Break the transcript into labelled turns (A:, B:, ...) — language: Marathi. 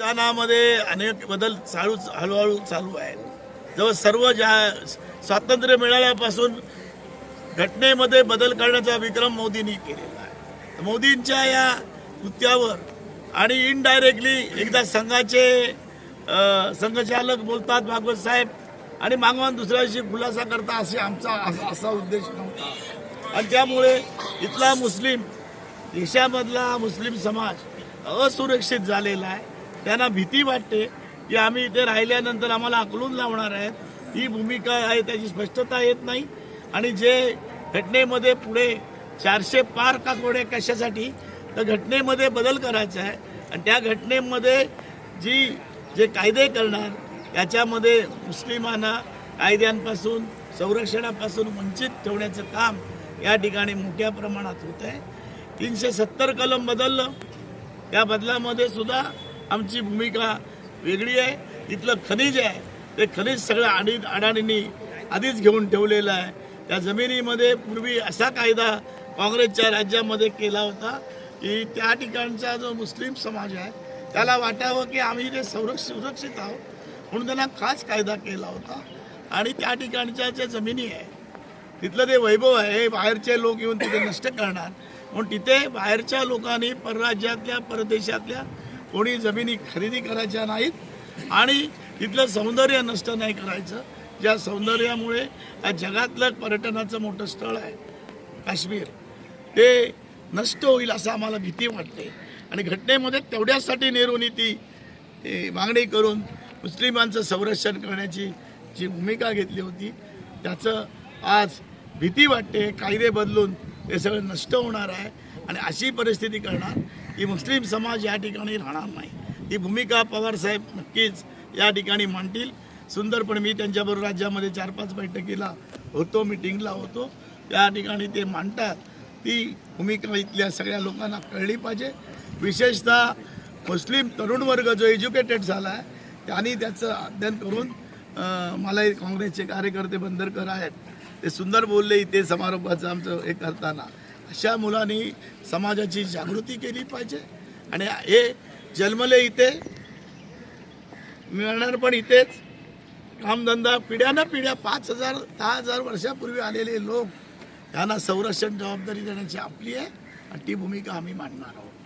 A: संविधानामध्ये अनेक बदल चालू हळूहळू चालू आहेत. जवळ सर्व ज्या स्वातंत्र्य मिळाल्यापासून घटनेमध्ये बदल करण्याचा विक्रम मोदींनी केलेला आहे. मोदींच्या या कृत्यावर आणि इनडायरेक्टली एकदा संघाचे संघचालक बोलतात भागवत साहेब आणि मागवान दुसऱ्या दिवशी खुलासा करता असे आमचा असा असा उद्देश नव्हता. आणि त्यामुळे इथला मुस्लिम देशामधला मुस्लिम समाज असुरक्षित झालेला आहे. त्यांना भीती वाटते की आम्ही इथे राहिल्यानंतर आम्हाला आकलून लावणार आहेत. ही भूमिका आहे त्याची स्पष्टता येत नाही. आणि जे घटनेमध्ये पुढे चारशे पार का कोडे कशासाठी तर घटनेमध्ये बदल करायचा आहे. आणि त्या घटनेमध्ये जी जे कायदे करणार त्याच्यामध्ये मुस्लिमांना कायद्यांपासून संरक्षणापासून वंचित ठेवण्याचं काम या ठिकाणी मोठ्या प्रमाणात होत आहे तीनशे सत्तर कलम बदललं. त्या बदलामध्ये सुद्धा आमची भूमिका वेगळी आहे. इथलं खनिज आहे. ते खनिज सगळं आणि अडाणींनी आधीच घेऊन ठेवलेलं आहे. त्या जमिनीमध्ये पूर्वी असा कायदा काँग्रेसच्या राज्यामध्ये केला होता की त्या ठिकाणचा जो मुस्लिम समाज आहे त्याला वाटावं की आम्ही ते संरक्षित सुरक्षित आहोत. म्हणून त्यांना खास कायदा केला होता. आणि त्या ठिकाणच्या ज्या जमिनी आहे तिथलं ते वैभव आहे हे बाहेरचे लोक येऊन तिथे नष्ट करणार. म्हणून तिथे बाहेरच्या लोकांनी परराज्यातल्या परदेशातल्या कोणी जमिनी खरेदी करायच्या नाहीत आणि तिथलं सौंदर्य नष्ट नाही करायचं. ज्या सौंदर्यामुळे या जगातलं पर्यटनाचं मोठं स्थळ आहे काश्मीर. ते नष्ट होईल असं आम्हाला भीती वाटते. आणि घटनेमध्ये तेवढ्यासाठी नेहरूंनी ती मागणी करून मुस्लिमांचं संरक्षण करण्याची जी भूमिका घेतली होती त्याचं आज भीती वाटते. कायदे बदलून ते सगळं नष्ट होणार आहे. आणि अशी परिस्थिती करणार की मुस्लिम समाज या ठिकाणी राहणार नाही. ही भूमिका पवारसाहेब नक्कीच या ठिकाणी मांडतील. सुंदरपणे मी त्यांच्याबरोबर राज्यामध्ये चार पाच बैठकीला होतो मिटिंगला होतो. त्या ठिकाणी ते मांडतात. ती भूमिका इथल्या सगळ्या लोकांना कळली पाहिजे. विशेषतः मुस्लिम तरुण वर्ग जो एज्युकेटेड झाला आहे त्यांनी त्याचं अध्ययन करून मला काँग्रेसचे कार्यकर्ते बंदरकर आहेत. ते सुंदर बोलले इथे समारोपाचं आमचं हे करताना. अशा मुलांनी समाजाची जागृती केली पाहिजे. आणि हे जन्मले इथे मिळणार पण इथेच. कामधंदा पिढ्यानं पिढ्या पाच हजार दहा हजार वर्षापूर्वी आलेले लोक यांना संरक्षण जबाबदारी देण्याची आपली आहे. आणि ती भूमिका आम्ही मांडणार आहोत.